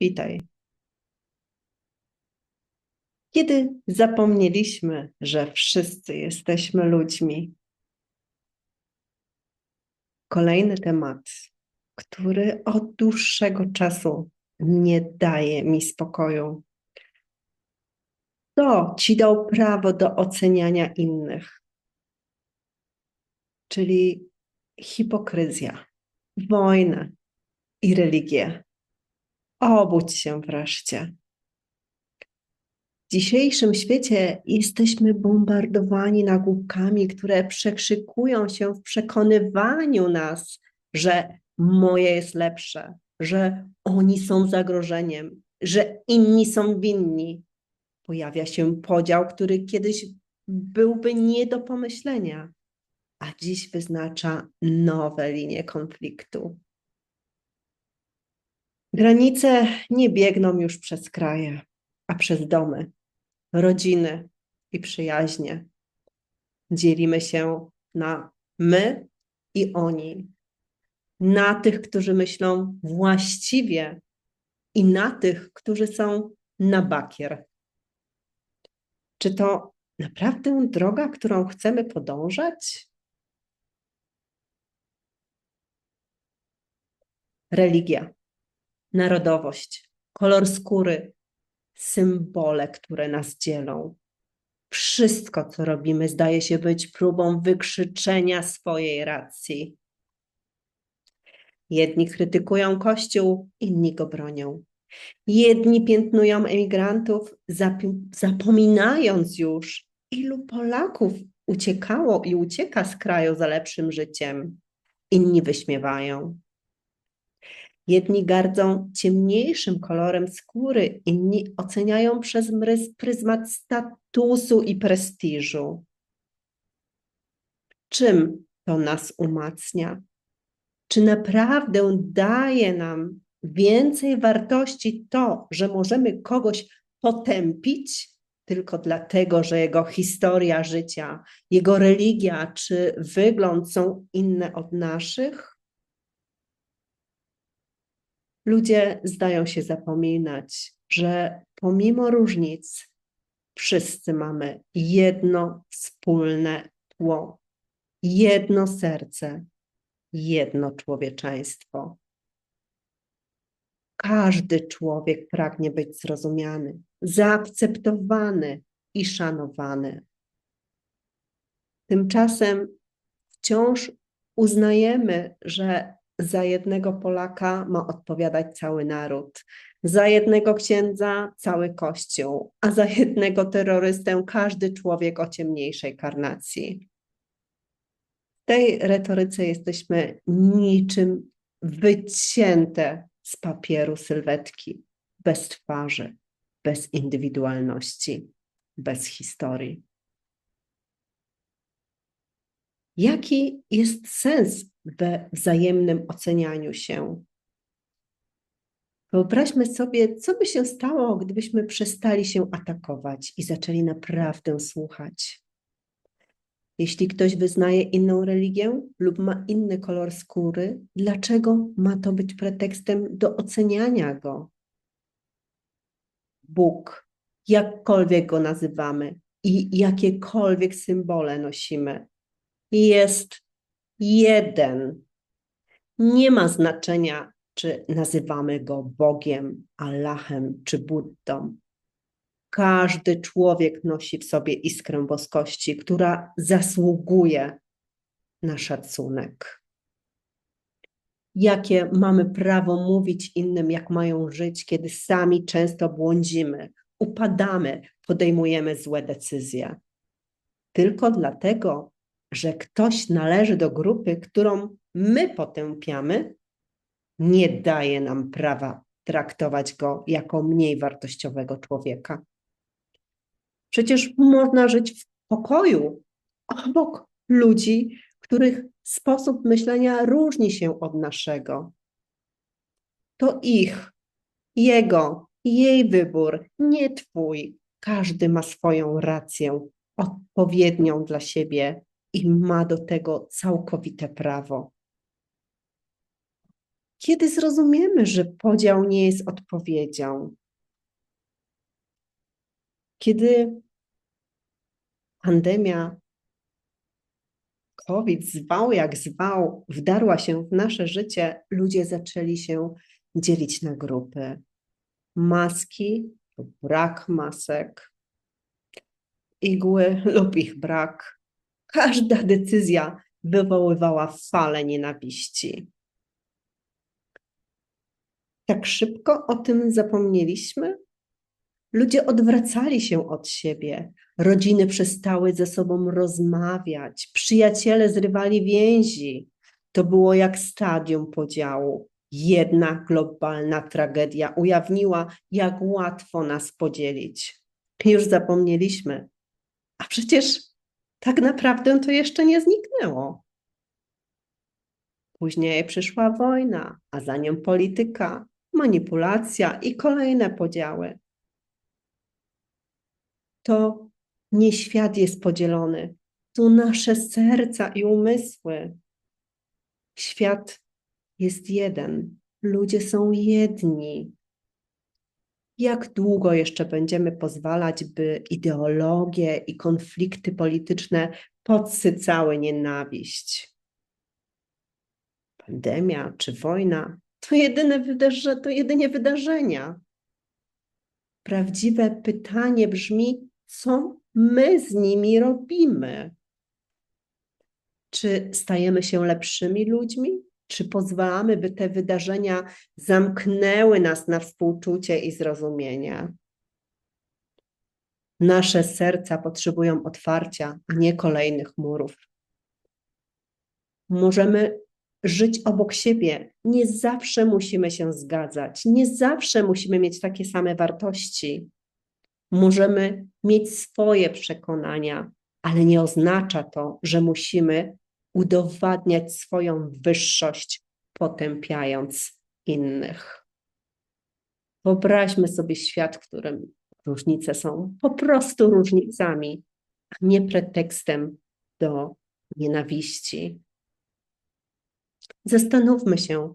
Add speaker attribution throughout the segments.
Speaker 1: witaj. Kiedy zapomnieliśmy, że wszyscy jesteśmy ludźmi. Kolejny temat, który od dłuższego czasu nie daje mi spokoju. To ci dał prawo do oceniania innych, czyli hipokryzja, wojna i religię. Obudź się wreszcie. W dzisiejszym świecie jesteśmy bombardowani nagłówkami, które przekrzykują się w przekonywaniu nas, że moje jest lepsze, że oni są zagrożeniem, że inni są winni. Pojawia się podział, który kiedyś byłby nie do pomyślenia, a dziś wyznacza nowe linie konfliktu. Granice nie biegną już przez kraje, a przez domy, rodziny i przyjaźnie. Dzielimy się na my i oni, na tych, którzy myślą właściwie i na tych, którzy są na bakier. Czy to naprawdę droga, którą chcemy podążać? Religia, narodowość, kolor skóry, symbole, które nas dzielą. Wszystko, co robimy, zdaje się być próbą wykrzyczenia swojej racji. Jedni krytykują Kościół, inni go bronią. Jedni piętnują emigrantów, zapominając już, ilu Polaków uciekało i ucieka z kraju za lepszym życiem. Inni wyśmiewają. Jedni gardzą ciemniejszym kolorem skóry, inni oceniają przez pryzmat statusu i prestiżu. Czym to nas umacnia? Czy naprawdę daje nam więcej wartości to, że możemy kogoś potępić tylko dlatego, że jego historia życia, jego religia czy wygląd są inne od naszych? Ludzie zdają się zapominać, że pomimo różnic, wszyscy mamy jedno wspólne tło, jedno serce, jedno człowieczeństwo. Każdy człowiek pragnie być zrozumiany, zaakceptowany i szanowany. Tymczasem wciąż uznajemy, że za jednego Polaka ma odpowiadać cały naród, za jednego księdza cały kościół, a za jednego terrorystę każdy człowiek o ciemniejszej karnacji. W tej retoryce jesteśmy niczym wycięte z papieru sylwetki, bez twarzy, bez indywidualności, bez historii. Jaki jest sens we wzajemnym ocenianiu się? Wyobraźmy sobie, co by się stało, gdybyśmy przestali się atakować i zaczęli naprawdę słuchać. Jeśli ktoś wyznaje inną religię lub ma inny kolor skóry, dlaczego ma to być pretekstem do oceniania go? Bóg, jakkolwiek go nazywamy i jakiekolwiek symbole nosimy, jest jeden. Nie ma znaczenia, czy nazywamy go Bogiem, Allahem czy Buddą. Każdy człowiek nosi w sobie iskrę boskości, która zasługuje na szacunek. Jakie mamy prawo mówić innym, jak mają żyć, kiedy sami często błądzimy, upadamy, podejmujemy złe decyzje? Tylko dlatego, że ktoś należy do grupy, którą my potępiamy, nie daje nam prawa traktować go jako mniej wartościowego człowieka. Przecież można żyć w pokoju obok ludzi, których sposób myślenia różni się od naszego. To ich, jego, jej wybór, nie twój. Każdy ma swoją rację, odpowiednią dla siebie i ma do tego całkowite prawo. Kiedy zrozumiemy, że podział nie jest odpowiedzią? Kiedy pandemia COVID zwał jak zwał, wdarła się w nasze życie, ludzie zaczęli się dzielić na grupy. Maski brak masek, igły lub ich brak. Każda decyzja wywoływała falę nienawiści. Tak szybko o tym zapomnieliśmy? Ludzie odwracali się od siebie, rodziny przestały ze sobą rozmawiać, przyjaciele zrywali więzi. To było jak stadium podziału. Jedna globalna tragedia ujawniła, jak łatwo nas podzielić. Już zapomnieliśmy. A przecież tak naprawdę to jeszcze nie zniknęło. Później przyszła wojna, a za nią polityka, manipulacja i kolejne podziały. To nie świat jest podzielony, to nasze serca i umysły. Świat jest jeden, ludzie są jedni. Jak długo jeszcze będziemy pozwalać, by ideologie i konflikty polityczne podsycały nienawiść? Pandemia czy wojna to, jedyne wydarze, to jedynie wydarzenia. Prawdziwe pytanie brzmi, co my z nimi robimy? Czy stajemy się lepszymi ludźmi? Czy pozwalamy, by te wydarzenia zamknęły nas na współczucie i zrozumienie? Nasze serca potrzebują otwarcia, a nie kolejnych murów. Możemy żyć obok siebie. Nie zawsze musimy się zgadzać, nie zawsze musimy mieć takie same wartości. Możemy mieć swoje przekonania, ale nie oznacza to, że musimy udowadniać swoją wyższość, potępiając innych. Wyobraźmy sobie świat, w którym różnice są po prostu różnicami, a nie pretekstem do nienawiści. Zastanówmy się,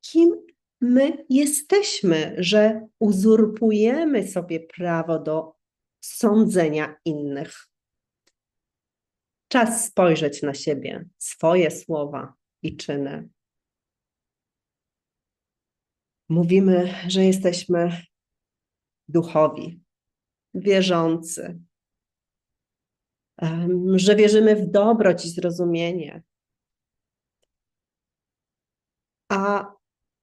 Speaker 1: kim my jesteśmy, że uzurpujemy sobie prawo do sądzenia innych. Czas spojrzeć na siebie, swoje słowa i czyny. Mówimy, że jesteśmy duchowi, wierzący, że wierzymy w dobroć i zrozumienie. A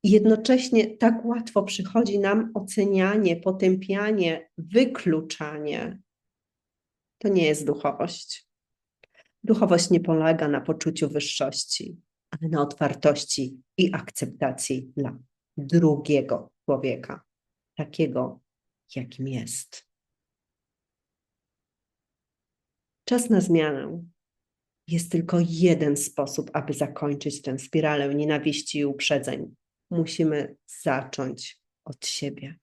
Speaker 1: jednocześnie tak łatwo przychodzi nam ocenianie, potępianie, wykluczanie. To nie jest duchowość. Duchowość nie polega na poczuciu wyższości, ale na otwartości i akceptacji dla drugiego człowieka, takiego, jakim jest. Czas na zmianę. Jest tylko jeden sposób, aby zakończyć tę spiralę nienawiści i uprzedzeń. Musimy zacząć od siebie.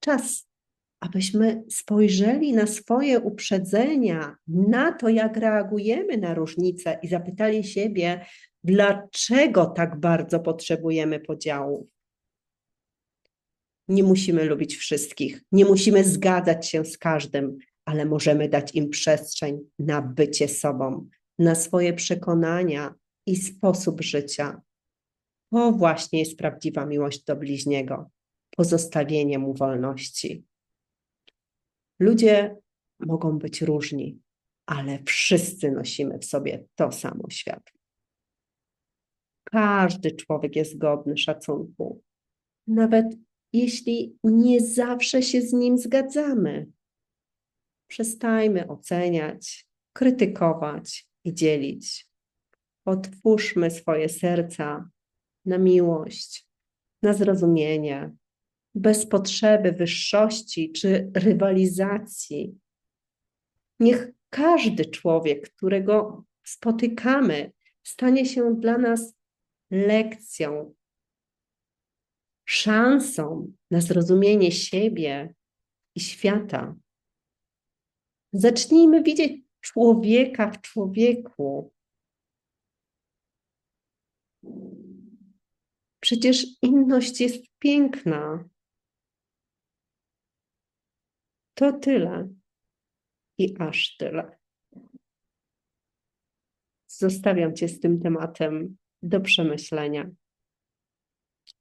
Speaker 1: Czas abyśmy spojrzeli na swoje uprzedzenia, na to, jak reagujemy na różnice i zapytali siebie, dlaczego tak bardzo potrzebujemy podziałów. Nie musimy lubić wszystkich, nie musimy zgadzać się z każdym, ale możemy dać im przestrzeń na bycie sobą, na swoje przekonania i sposób życia. To właśnie jest prawdziwa miłość do bliźniego, pozostawienie mu wolności. Ludzie mogą być różni, ale wszyscy nosimy w sobie to samo światło. Każdy człowiek jest godny szacunku, nawet jeśli nie zawsze się z nim zgadzamy. Przestajmy oceniać, krytykować i dzielić. Otwórzmy swoje serca na miłość, na zrozumienie, bez potrzeby wyższości czy rywalizacji. Niech każdy człowiek, którego spotykamy, stanie się dla nas lekcją, szansą na zrozumienie siebie i świata. Zacznijmy widzieć człowieka w człowieku. Przecież inność jest piękna. To tyle. I aż tyle. Zostawiam Cię z tym tematem do przemyślenia.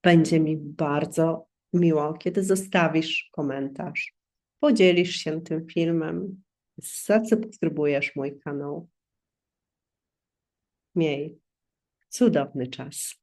Speaker 1: Będzie mi bardzo miło, kiedy zostawisz komentarz, podzielisz się tym filmem, zasubskrybujesz mój kanał. Miej cudowny czas.